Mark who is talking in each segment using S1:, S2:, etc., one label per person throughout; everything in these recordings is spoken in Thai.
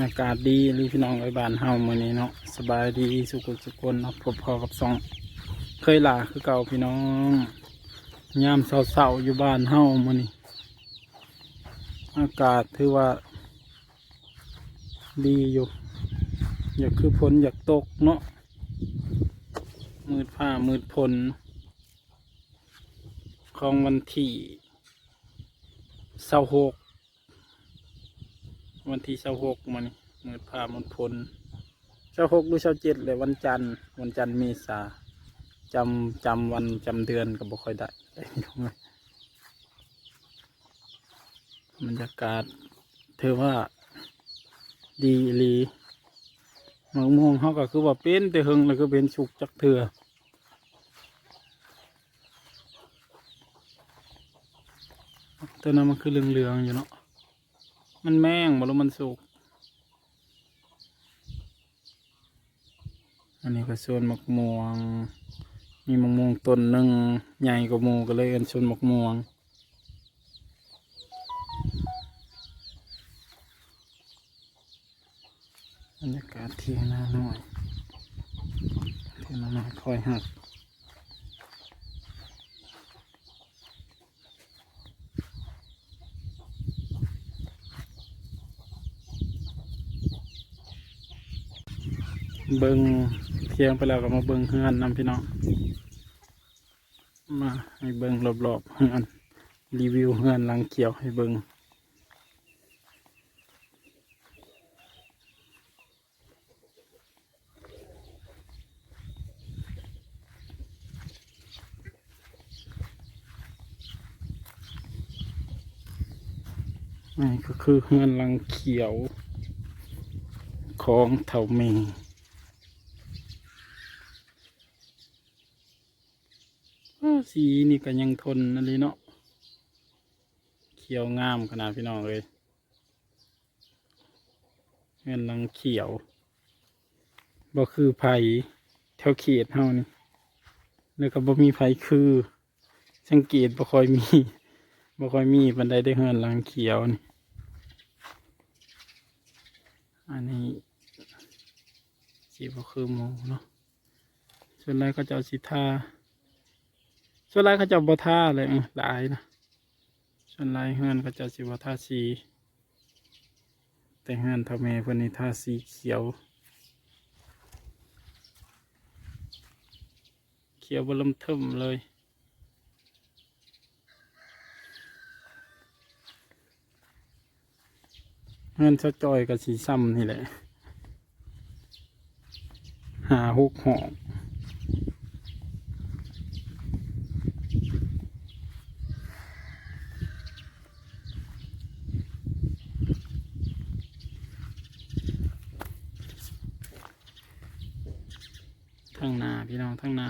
S1: อากาศดีหรือพี่น้องไอ้บ้านเฮามื้อนี้เนาะสบายดีสุขสุขคนเนาะพบพอกับสอง เคยลาคือเก่าพี่น้องยามเศร้าๆอยู่บ้านเฮามื้อนี้อากาศถือว่า ดีอยู่ อยากคือฝนอยากตกเนาะมืดผ้ามืดพลของวันที่เศร้าหก วันที่เศร้าหกมันมืดผ้ามืดพลเศร้าหกหรือเศร้าเจ็ดเลยวันจันทร์ วันจันทร์เมษาจำจำวันจำเดือนก็บ่ค่อยได้บรรยากาศเธอว่าดีลีมะม่วงเขาก็คือว่าเป็นแต่หึงแล้วก็เป็นสุกจักเถื่อตัวนั้นมันคือเหลืองๆอยู่เนาะ มันแม่งบ่รู้มันสุก อันนี้ก็ส่วนมะม่วง มีมะม่วงต้นหนึ่งใหญ่กว่าหมูก็เลยกันส่วนมะม่วงบรรยากาศเที่ยงหน้าหน่อยเที่ยงหน้าหน่อยคอยหัก เบิงเที่ยงไปแล้วก็มาเบิงเฮือนนำพี่น้องมาให้เบิงรอบๆเฮือนรีวิวเฮือนหลังเขียวให้เบิงนี่ก็คือเฮือนลังเขียวของเถาเมอ้า สีนี่ก็ยังทนนั่นเลยเนาะเขียวงามขนาดพี่น้องเลยเฮือนลังเขียวบ่คือไผ่แถวเขตเฮานี่แล้วก็บ่มีไผ่คือ สังเกตบ่ค่อยมีบ่ค่อยมีบันไดได้เฮือนหลังเขียวนี่อันนี้สีบ่คือหมูเนาะส่วนไรก็จะเอาสีทา ส่วนไรเขาจะเอาบ่ทาเลยเออหลายนะส่วนไรเฮือนก็จะสีบ่ทาสี แต่เฮือนทำเมเพิ่นนี่ทาสีเขียว เขียวบลมทึมเลยเงินสะจอยกับสีซ้ำนี่แหละหาหกหอกทั้งหน้าพี่น้องทั้งหน้า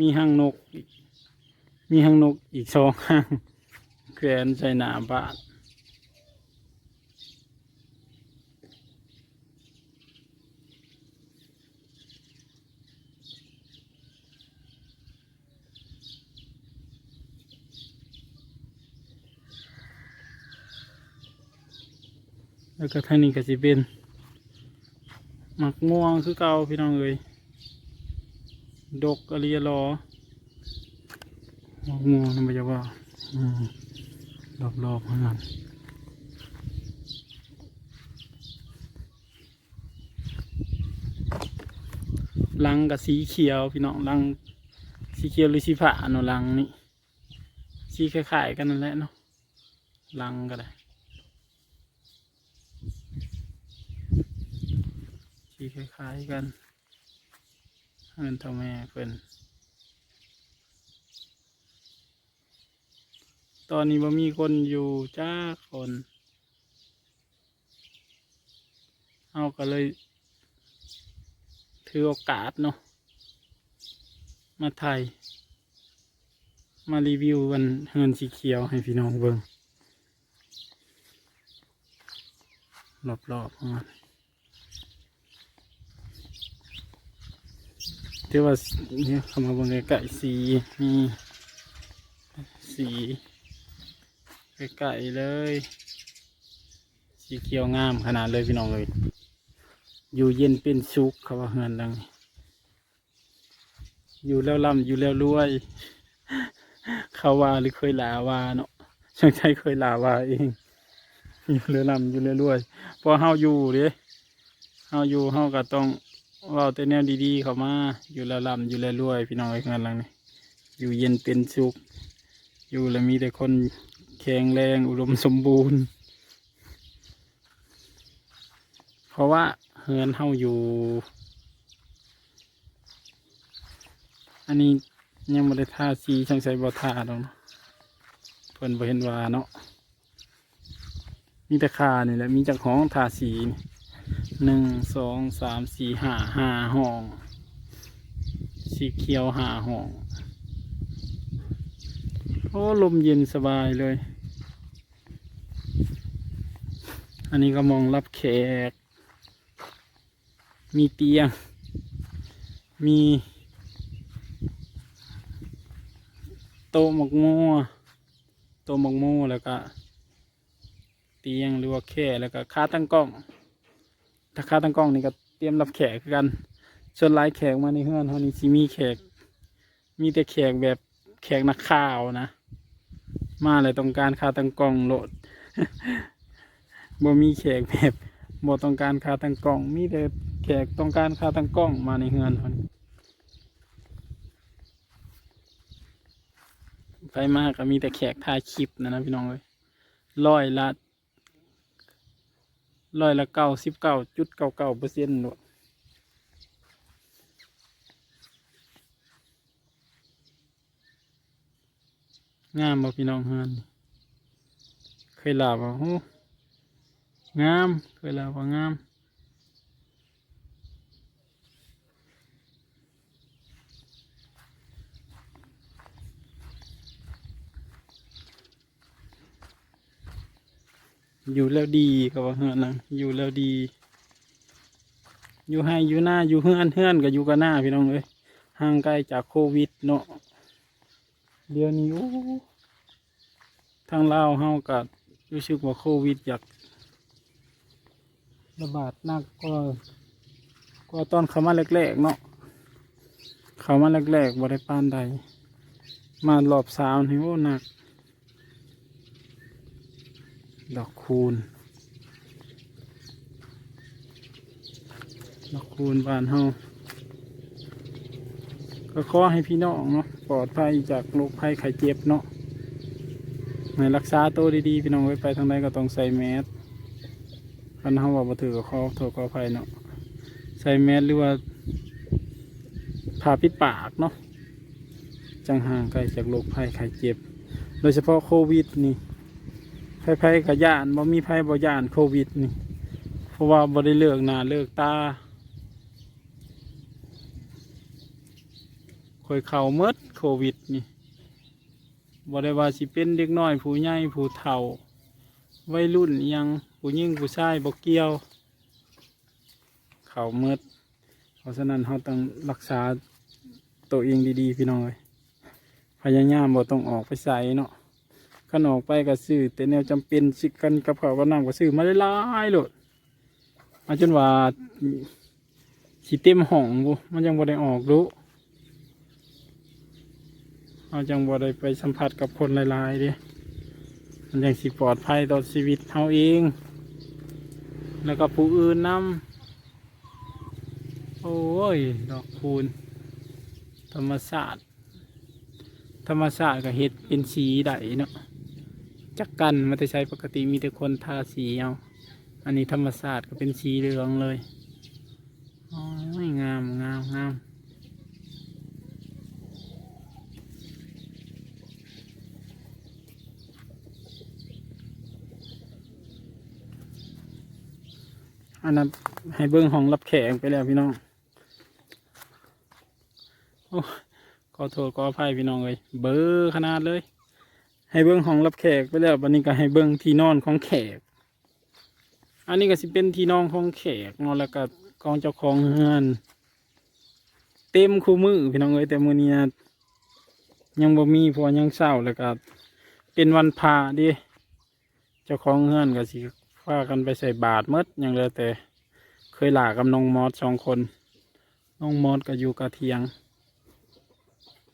S1: มีห้างนกอีกมีห้างนกอีกสองห้างแขวนใส่หน้าบ้านแล้วก็ทางนี้ก็จะเป็นหมักม่วงคือเก่าพี่น้องเอ้ย ดกอริยรอหมักม่วนั่นไม่ใช่ว่ารอบๆข้างนั้นลังกับสีเขียวพี่น้องลังสีเขียวหรือสีผ้าเนาะลังนี่สีคล้ายๆกันนั่นแหละเนาะลังก็ได้สีคล้ายๆกัน เงินเท่าแม่เพิ่นตอนนี้บ่มีคนอยู่จ้าคนเอาก็เลย ถือโอกาสเนาะมาถ่ายมารีวิววันเฮือนสีเขียวให้พี่น้องเบิ่งรอบๆของมัน ที่ว่าเนี่ยเข้ามาเบิ่งใกล้ๆสีนี่สีใกล้ๆเลย สีเขียวงามขนาดเลยพี่น้องเลย อยู่เย็นเป็นสุขเขาว่าเฮือนดังอยู่แล้วร่ำอยู่แล้วรวย เขาว่าหรือเคยลาว่าเนาะช่างใจเคยลาว่าเอง อยู่แล้วร่ำอยู่แล้วรวยพอเฮาอยู่เด้เฮาอยู่เฮาก็ต้อง เว่าแต่แนวดีๆ เขามา อยู่ล้วร่ำอยู่ล้วรวย พี่น้องไอ้ยเฮือนหลังนี้อยู่เย็นเป็นสุข อยู่แล้วมีแต่คนแข็งแรงอุดมสมบูรณ์ เพราะว่าเฮือนเฮาอยู่ อันนี้ยังบ่ได้ทาสีช่างใส่บ่ทาดอกเนาะเพิ่นบ่เห็นว่าเนาะมีแต่คานี่แหละมีจากห้องทาสีนี่ หนึ่งสองสามสี่ห้าห้าห้อง สีเขียวห้าห้อง โอ้ลมเย็นสบายเลย อันนี้ก็มองรับแขก มีเตียง มีโต๊ะหมกโม่โต๊ะหมกโม่แล้วก็ เตียงหรือว่าแค่แล้วก็คาตั้งกล้อง ถ้าค่าตั้งกล้องนี่ก็เตรียมรับแขกกันส่วนหลายแขกมาในเฮือนเฮานี่สิมีแขก มีแต่แขกแบบแขกนักข่าวนะ มาเลยต้องการค่าตั้งกล้องโหลดบ่มีแขกแบบบ่ต้องการค่าตั้งกล้อง มีแต่แขกต้องการค่าตั้งกล้องมาในเฮือนเฮานี่ไปมากก็มีแต่แขกถ่ายคลิปนะนะพี่น้องเลยร้อยละ ร้อยละเก้าสิบเก้าจุดเก้าเก้าเปอร์เซ็นต์งามบ่พี่น้องเฮือนเคยลาบ่โอ้งาม เคยลาบ่งาม อยู่แล้วดีก็ว่าเฮือนนะอยู่แล้วดี อยู่ให้อยู่หน้าอยู่เฮือนเฮือนก็อยู่กับหน้าพี่น้องเอ้ยห่างไกลจากโควิดเนาะเดี๋ยวนี้โอ้ทางลาวเฮาก็รู้สึกว่าโควิดอยากระบาดหนักกว่ากว่าตอนเข้ามาแรกๆเนาะเข้ามาแรกๆบ่ได้ปานใดมารอบสามนี่โอ้หนัก ดอกคูณดอกคูณบานเฮาก็ขอให้พี่น้องเนาะปลอดภัยจากโรคภัยไข้เจ็บเนาะให้รักษาตัวดีๆพี่น้องไว้ไปทางใดก็ต้องใส่แมสคันเฮาว่าบ่ถือก็ขอโทษขออภัยเนาะใส่แมสหรือว่าผ้าปิดปากเนาะจังห่างไกลจากโรคภัยไข้เจ็บ โดยเฉพาะโควิดนี่ ไผๆกับย่านบ่มีไผบ่ย่านโควิดนี่เพราะว่าบ่ได้เลือกหน้าเลือกตาคอยเข่าเมดโควิดนี่บ่ได้ว่าสิเป็นเด็กน้อยผู้ใหญ่ผู้เฒ่าวัยรุ่นยังผู้หญิงผู้ชายบ่เกี่ยว เข่าเมดเพราะฉะนั้นเราต้องรักษาตัวเองดีๆ พี่น้องเอ้ยพยายามบ่ต้องออกไปใส่เนาะ ขันออกไปก็ซื้อแต่แนวจำเป็นสิกันกับข้าวกับน้ำก็ซื้อมาหลายๆโลดมาจนว่าสิเต็มห้องบุมันยังบ่ได้ออกรู้เอาจังบ่ได้ไปสัมผัสกับคนหลายๆดิมันยังสิปลอดภัยต่อชีวิตเฮาเอง แล้วก็ผู้อื่นนำโอ้ย ดอกคูณ ธรรมศาสตร์ ธรรมศาสตร์ก็เฮ็ดเป็นสีได้เนาะ จักกันมันจะใช้ปกติมีแต่คนทาสีเอาอันนี้ธรรมศาสตร์ก็เป็นสีเหลืองเลยโอ้ยงามงามงามอันนั้นให้เบิ้งห้องรับแขกไปแล้วพี่น้องโอ้ขอโทษขออภัยพี่น้องเลยเบอร์ขนาดเลย ให้เบิ้งห้องรับแขกไปแล้ววันนี้ก็ให้เบิ้งที่นอนของแขก อันนี้ก็สิเป็นที่นอนของแขกนอนแล้วก็กองเจ้าของเฮือน เต็มคู่มือพี่น้องเอ้ยแต่มื้อนี้ยังบ่มีพราะว่ายังเศร้าแล้วก็เป็นวันพาดิเจ้าของเฮือนก็สิพากันไปใส่บาทหมดหยังเหลยแต่เคยหลากับน้องมอสสองคนน้องมอสก็อยู่กะเทียง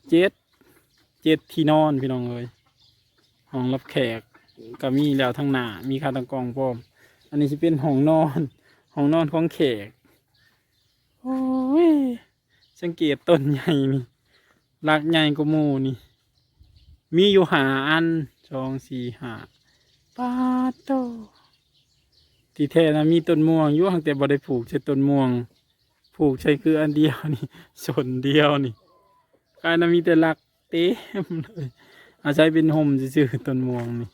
S1: เจ็ดเจ็ดที่นอนพี่น้องเอ้ย ห้องรับแขกก็มีแล้วทั้งหน้ามีคาตังกองพร้อม อันนี้จะเป็นห้องนอนห้องนอนของแขกโอ้ยสังเกตต้นใหญ่นี่รักใหญ่กว่าหมูนี่ มีอยู่หาอันสองสี่หาปาโตที่แท้นะมีต้นม่วงอยู่ห่างแต่บ่ได้ผูกใช้ต้นม่วง ผูกใช้คืออันเดียวนี่ส่วนเดียวนี่กายนะมีแต่รักเต็มเลย อาศัยเป็นห่มซื่อๆต้นม่วงนี่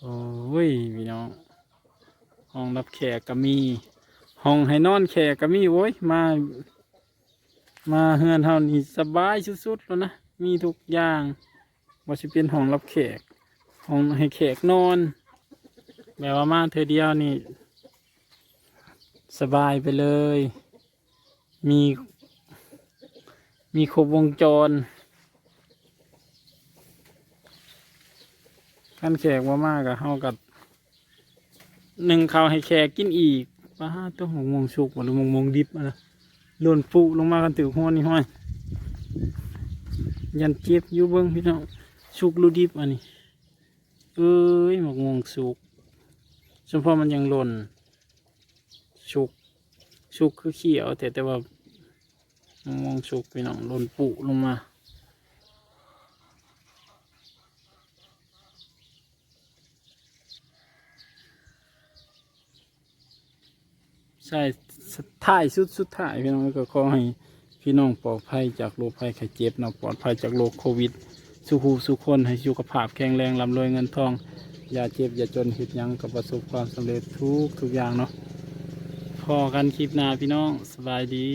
S1: โอ้ยพี่น้องห้องรับแขกก็มีห้องให้นอนแขกก็มีโอ้ยมา มาเฮือนเฮานี่สบายสุดๆแล้วนะมีทุกอย่างว่าจะเป็นห้องรับแขกห้องให้แขกนอนแบบว่ามาเธอเดียวนี่ สบายไปเลย มี มีครบวงจร ขั้นแขกว่ามากกับเฮากับหนึ่งข้าวให้แขกกินอีกป้าต้องหงมงสุกหรือมงมงดิบอะนะล่นปุลงมากันตือหัวนี่ห้อย ยันเจ็บอยู่เบิ้งพี่น้องสุกหรูดิบอันนี้เอ้ยหมกมงสุกเฉพาะมันยังหล่นสุกสุกคือเขียวแต่แต่ว่ามะม่วงสุกพี่น้องหล่นปุลงมา ใช่สุดท้ายสุดสุดท้ายพี่น้องก็ขอให้พี่น้องปลอดภัยจากโรคภัยไข้เจ็บเนาะปลอดภัยจากโรคโควิด สุขูสุขคนให้สุขภาพแข็งแรงร่ำรวยเงินทอง อย่าเจ็บอย่าจนหิดยังกับประสบความสำเร็จทุกทุกอย่างเนาะพอกันคลิปหน้าพี่น้องสบายดี